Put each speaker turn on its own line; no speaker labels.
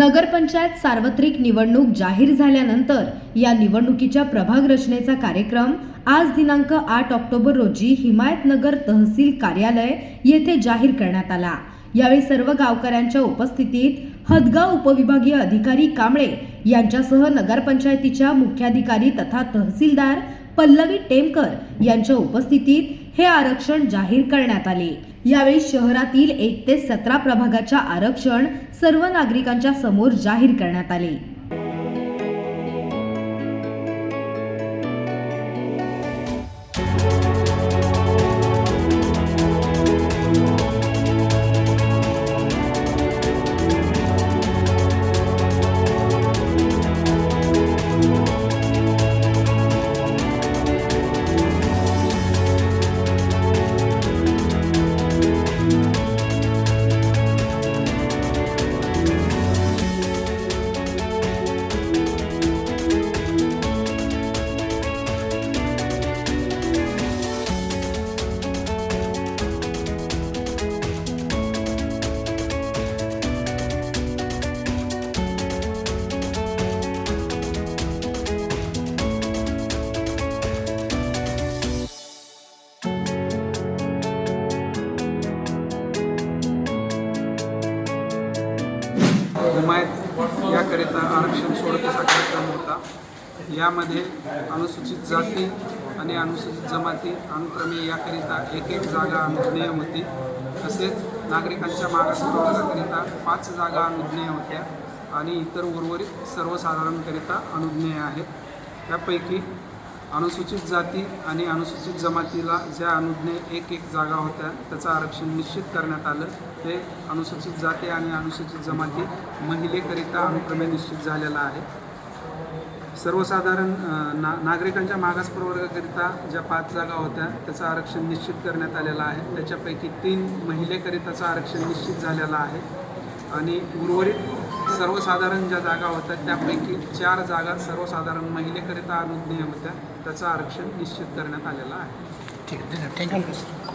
नगरपंचायत सार्वत्रिक निवडणूक जाहीर झाल्यानंतर या निवडणुकीच्या प्रभाग रचनेचा कार्यक्रम आज दिनांक आठ ऑक्टोबर रोजी हिमायतनगर तहसील कार्यालय येथे जाहीर करण्यात आला. यावेळी सर्व गावकऱ्यांच्या उपस्थितीत हदगाव उपविभागीय अधिकारी कांबळे यांच्यासह नगरपंचायतीच्या मुख्याधिकारी तथा तहसीलदार पल्लवी टेमकर यांच्या उपस्थितीत हे आरक्षण जाहीर करण्यात आले. यावेळी शहरातील एक ते सतरा प्रभागाच्या आरक्षण सर्व नागरिकांच्या समोर जाहीर करण्यात आले.
हिमायत याकरिता आरक्षण सोडतीचा कार्यक्रम होता. यामध्ये अनुसूचित जाती आणि अनुसूचित जमाती अनुक्रमे याकरिता एक एक जागा अनुज्ञेय होती. तसेच नागरिकांच्या मागास प्रवर्गाकरिता पाच जागा अनुज्ञेय होत्या आणि इतर उर्वरित सर्वसाधारणकरिता अनुज्ञेय आहेत त्यापैकी अनुसूचित जाती आणि अनुसूचित जमातीला ज्या अनुज्ञे एक एक जागा होत्या त्याचं आरक्षण निश्चित करण्यात आलं. ते अनुसूचित जाती आणि अनुसूचित जमाती महिलेकरिता अनुक्रमे निश्चित झालेला आहे. सर्वसाधारण ना नागरिकांच्या मागास प्रवर्गाकरिता ज्या पाच जागा होत्या त्याचं आरक्षण निश्चित करण्यात आलेलं आहे. त्याच्यापैकी तीन महिलेकरिताचं आरक्षण निश्चित झालेलं आहे. आणि उर्वरित सर्वसाधारण ज्या जागा होत्या त्यापैकी चार जागा सर्वसाधारण महिलेकरिता अनुज्ञेय होत्या. त्याचं आरक्षण निश्चित करण्यात आलेलं आहे.
ठीक आहे धन्यवाद. थँक्यू